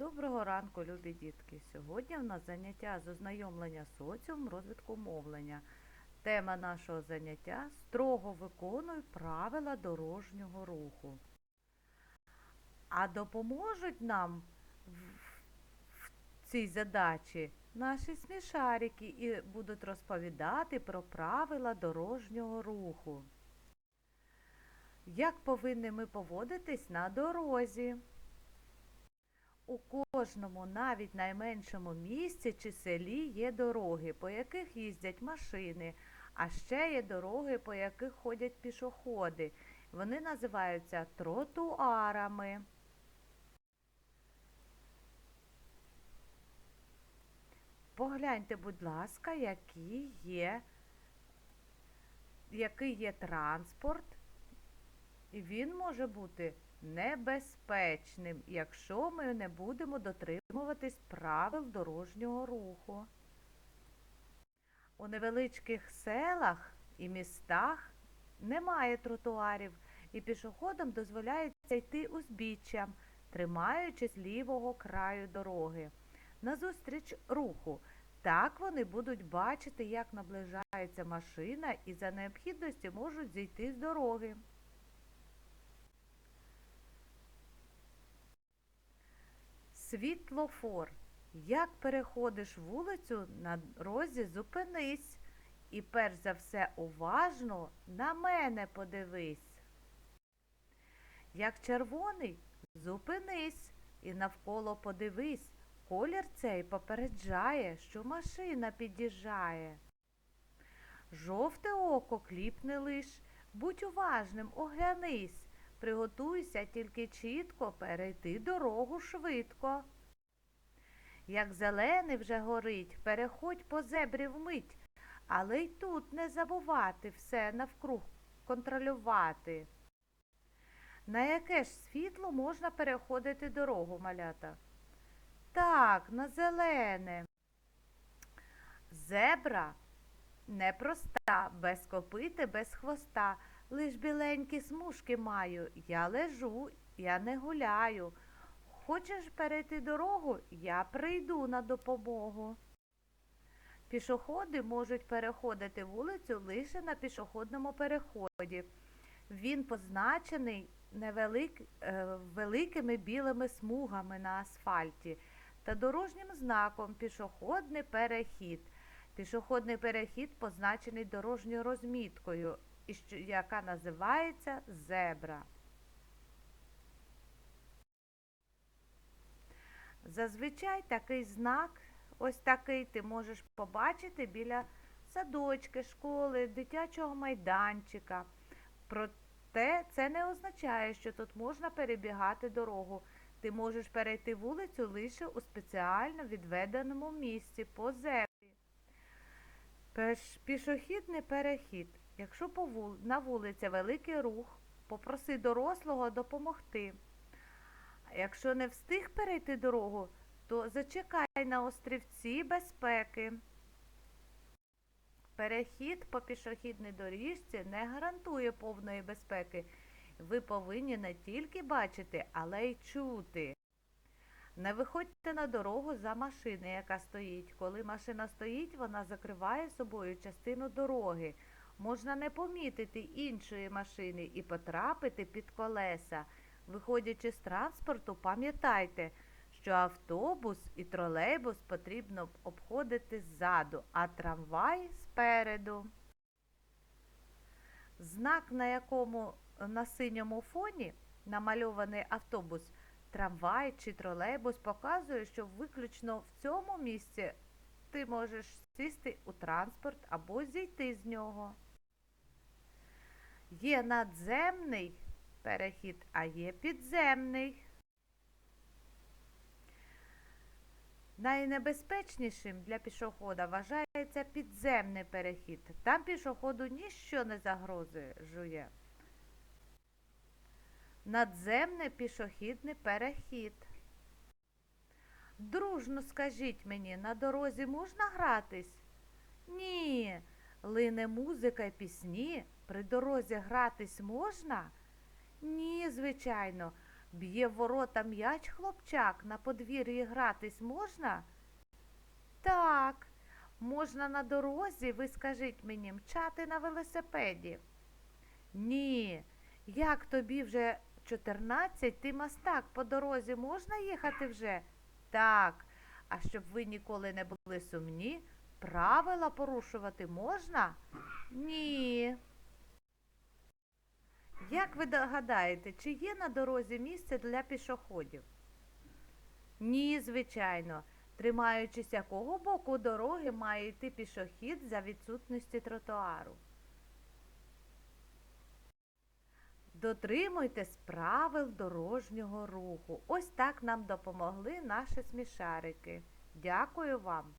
Доброго ранку, любі дітки! Сьогодні в нас заняття з ознайомлення соціум розвитку мовлення. Тема нашого заняття строго виконуй правила дорожнього руху. А допоможуть нам в, цій задачі наші смішарики і будуть розповідати про правила дорожнього руху. Як повинні ми поводитись на дорозі? У кожному, навіть найменшому місті чи селі є дороги, по яких їздять машини, а ще є дороги, по яких ходять пішоходи. Вони називаються тротуарами. Погляньте, будь ласка, які є, який є транспорт, і він може бути небезпечним, якщо ми не будемо дотримуватись правил дорожнього руху. У невеличких селах і містах немає тротуарів, і пішоходам дозволяється йти узбіччям, тримаючись лівого краю дороги. Назустріч руху. Так вони будуть бачити, як наближається машина і за необхідності можуть зійти з дороги. Світлофор. Як переходиш вулицю на дорозі, зупинись. І перш за все уважно на мене подивись. Як червоний, зупинись і навколо подивись. Колір цей попереджає, що машина під'їжджає. Жовте око кліпне лиш, будь уважним, оглянись. Приготуйся тільки чітко перейти дорогу швидко. Як зелений вже горить, переходь по зебрі вмить, але й тут не забувати все навкруг контролювати. На яке ж світло можна переходити дорогу, малята? Так, на зелене. Зебра непроста, без копити, без хвоста. Лиш біленькі смужки маю, я лежу, я не гуляю. Хочеш перейти дорогу, я прийду на допомогу. Пішоходи можуть переходити вулицю лише на пішохідному переході. Він позначений невелик, е, великими білими смугами на асфальті та дорожнім знаком пішохідний перехід. Пішохідний перехід позначений дорожньою розміткою яка називається зебра. Зазвичай такий знак, ось такий ти можеш побачити біля садочки, школи, дитячого майданчика. Проте це не означає, що тут можна перебігати дорогу. Ти можеш перейти вулицю лише у спеціально відведеному місці по. Пеш- Пішохідний перехід. Якщо на вулиці великий рух, попроси дорослого допомогти. Якщо не встиг перейти дорогу, то зачекай на острівці безпеки. Перехід по пішохідній доріжці не гарантує повної безпеки. Ви повинні не тільки бачити, але й чути. Не виходьте на дорогу за машини, яка стоїть. Коли машина стоїть, вона закриває собою частину дороги. Можна не помітити іншої машини і потрапити під колеса. Виходячи з транспорту, пам'ятайте, що автобус і тролейбус потрібно обходити ззаду, а трамвай спереду. Знак, на якому на синьому фоні намальований автобус, трамвай чи тролейбус, показує, що виключно в цьому місці ти можеш сісти у транспорт або зійти з нього. Є надземний перехід, а є підземний. Найнебезпечнішим для пішохода вважається підземний перехід. Там пішоходу ніщо не загрожує. Надземний пішохідний перехід. Дружно скажіть мені, на дорозі можна гратись? Ні, лине музика й пісні. При дорозі гратись можна? Ні, звичайно. Б'є в ворота м'яч хлопчак, на подвір'ї гратись можна? Так, можна на дорозі, ви скажіть мені, мчати на велосипеді. Ні, як тобі вже 14, ти мастак, по дорозі можна їхати вже? Так. А щоб ви ніколи не були сумні, правила порушувати можна? Ні. Як ви догадаєте, чи є на дорозі місце для пішоходів? Ні, звичайно. Тримаючись якого боку дороги має йти пішохід за відсутності тротуару. Дотримуйтесь правил дорожнього руху. Ось так нам допомогли наші смішарики. Дякую вам.